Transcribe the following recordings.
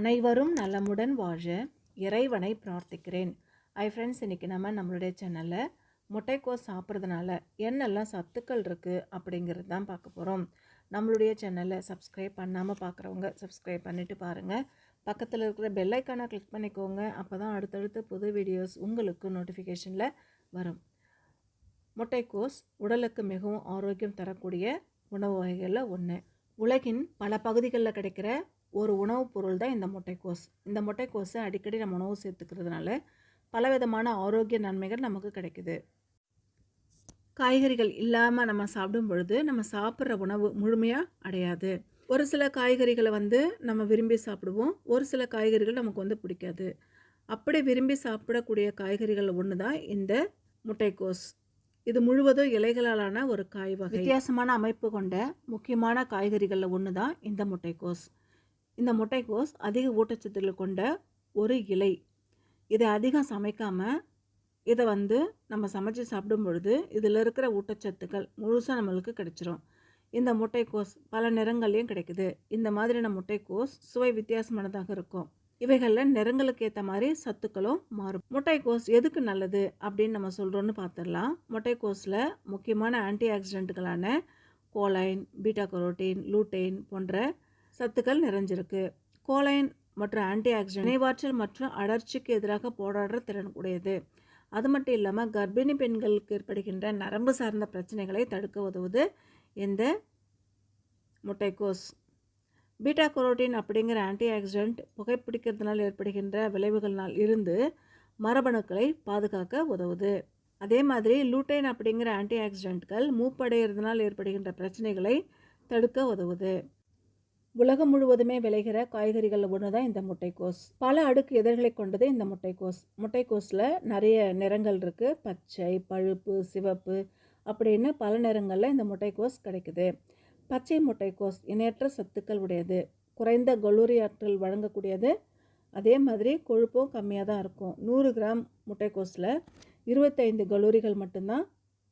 அனைவரும் நலமுடன் வாழ இறைவனை பிரார்த்திக்கிறேன். ஐ ஃப்ரெண்ட்ஸ் இன்றைக்கி நம்ம நம்மளுடைய சேனலில் முட்டைக்கோஸ் சாப்பிட்றதுனால என்னெல்லாம் சத்துக்கள் இருக்குது அப்படிங்கிறது தான் பார்க்க போகிறோம் நம்மளுடைய சேனலை சப்ஸ்கிரைப் பண்ணாமல் பார்க்குறவங்க சப்ஸ்கிரைப் பண்ணிவிட்டு பாருங்கள் பக்கத்தில் இருக்கிற பெல்லைக்கானை கிளிக் பண்ணிக்கோங்க. அப்போ தான் அடுத்தடுத்த புது வீடியோஸ் உங்களுக்கு நோட்டிஃபிகேஷனில் வரும். முட்டைக்கோஸ் உடலுக்கு மிகவும் ஆரோக்கியம் தரக்கூடிய உணவு வகைகளில் ஒன்று உலகின் பல பகுதிகளில் கிடைக்கிற ஒரு உணவுப் பொருள் தான் இந்த முட்டைக்கோஸ் இந்த முட்டைக்கோஸை அடிக்கடி நம்ம உணவு சேர்த்துக்கிறதுனால பலவிதமான ஆரோக்கிய நன்மைகள் நமக்கு கிடைக்குது. காய்கறிகள் இல்லாமல் நம்ம சாப்பிடும் பொழுது நம்ம சாப்பிட்ற உணவு முழுமையாக அடையாது. ஒரு சில காய்கறிகளை வந்து நம்ம விரும்பி சாப்பிடுவோம். ஒரு சில காய்கறிகள் நமக்கு வந்து பிடிக்காது. அப்படி விரும்பி சாப்பிடக்கூடிய காய்கறிகள் ஒன்று தான் இந்த முட்டைக்கோஸ் இது முழுவதும் இலைகளாலான ஒரு காய் வகை. வித்தியாசமான அமைப்பு கொண்ட முக்கியமான காய்கறிகளில் ஒன்று தான் இந்த முட்டைக்கோஸ் இந்த முட்டைக்கோஸ் அதிக ஊட்டச்சத்துக்கள் கொண்ட ஒரு இலை. இதை அதிகம் சமைக்காமல் இதை வந்து நம்ம சமைச்சு சாப்பிடும் பொழுது இதில் இருக்கிற ஊட்டச்சத்துக்கள் முழுசாக நம்மளுக்கு கிடைச்சிரும். இந்த முட்டைக்கோஸ் பல நிறங்கள்லையும் கிடைக்குது. இந்த மாதிரியான முட்டைக்கோஸ் சுவை வித்தியாசமானதாக இருக்கும். இவைகளில் நிறங்களுக்கு ஏற்ற மாதிரி சத்துக்களும் மாறும். முட்டைக்கோஸ் எதுக்கு நல்லது அப்படின்னு நம்ம சொல்கிறோன்னு பார்த்துடலாம் முட்டைக்கோஸில் முக்கியமான ஆன்டி ஆக்சிடென்ட்டுகளான கோலைன் பீட்டா கரோட்டீன் லூட்டைன் போன்ற சத்துக்கள் நிறைஞ்சிருக்கு. கோலைன் மற்றும் ஆன்டி ஆக்சிடென்ட் நினைவாற்றல் மற்றும் அடர்ச்சிக்கு எதிராக போராடுற திறன் உடையது. அது மட்டும் இல்லாமல் கர்ப்பிணி பெண்களுக்கு ஏற்படுகின்ற நரம்பு சார்ந்த பிரச்சனைகளை தடுக்க உதவுது இந்த முட்டைக்கோஸ். பீட்டா கரோட்டின் அப்படிங்கிற ஆன்டி ஆக்சிடென்ட் புகைப்பிடிக்கிறதுனால் ஏற்படுகின்ற விளைவுகளினால் இருந்து மரபணுக்களை பாதுகாக்க உதவுது. அதே மாதிரி லூட்டைன் அப்படிங்கிற ஆன்டி ஆக்சிடென்ட்கள் மூப்படைகிறதுனால் ஏற்படுகின்ற பிரச்சனைகளை தடுக்க உதவுது. உலகம் முழுவதுமே விளைகிற காய்கறிகள் ஒன்று தான் இந்த முட்டைக்கோஸ். பல அடுக்கு எதிர்களை கொண்டது இந்த முட்டைக்கோஸ். முட்டைக்கோஸில் நிறைய நிறங்கள் இருக்குது பச்சை பழுப்பு சிவப்பு அப்படின்னு பல நிறங்களில் இந்த முட்டைக்கோஸ் கிடைக்குது. பச்சை முட்டைக்கோஸ் இணையற்ற சத்துக்கள் உடையது. குறைந்த கலோரி ஆற்றல் வழங்கக்கூடியது. அதே மாதிரி கொழுப்பும் கம்மியாக தான் இருக்கும். நூறு கிராம் முட்டைக்கோஸில் இருபத்தைந்து கலோரிகள் மட்டும்தான்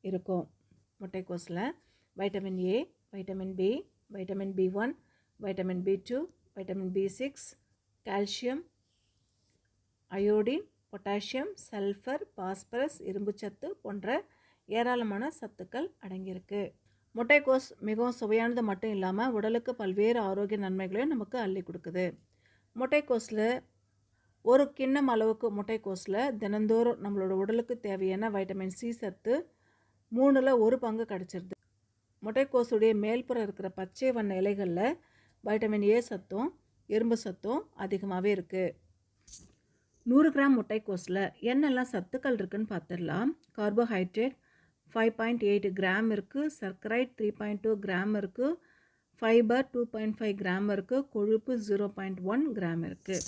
இருக்கும் முட்டைக்கோஸில். Vitamin A vitamin B vitamin B one vitamin B two vitamin B six calcium iodine potassium sulphur phosphorus இரும்புச்சத்து போன்ற ஏராளமான சத்துக்கள் அடங்கியிருக்கு. முட்டைக்கோஸ் மிகவும் சுவையானது மட்டும் இல்லாமல் உடலுக்கு பல்வேறு ஆரோக்கிய நன்மைகளையும் நமக்கு அள்ளி கொடுக்குது. முட்டைக்கோஸில் ஒரு கிண்ணம் அளவுக்கு முட்டைக்கோஸில் தினந்தோறும் நம்மளோட உடலுக்கு தேவையான வைட்டமின் சி சத்து மூணில் ஒரு பங்கு கிடச்சிருது. முட்டைக்கோஸுடைய மேல்புறம் இருக்கிற பச்சை வண்ண இலைகளில் வைட்டமின் ஏ சத்தும் இரும்பு சத்தும் அதிகமாகவே இருக்குது நூறு கிராம் முட்டைக்கோஸில் என்னெல்லாம் சத்துக்கள் இருக்குதுன்னு பார்த்துடலாம் carbohydrate five point eight gram இருக்குது சர்க்கரைட் த்ரீ பாயிண்ட் டூ கிராம் இருக்குது fibre two point five gram இருக்குது கொழுப்பு ஜீரோ பாயிண்ட் ஒன் கிராம் இருக்குது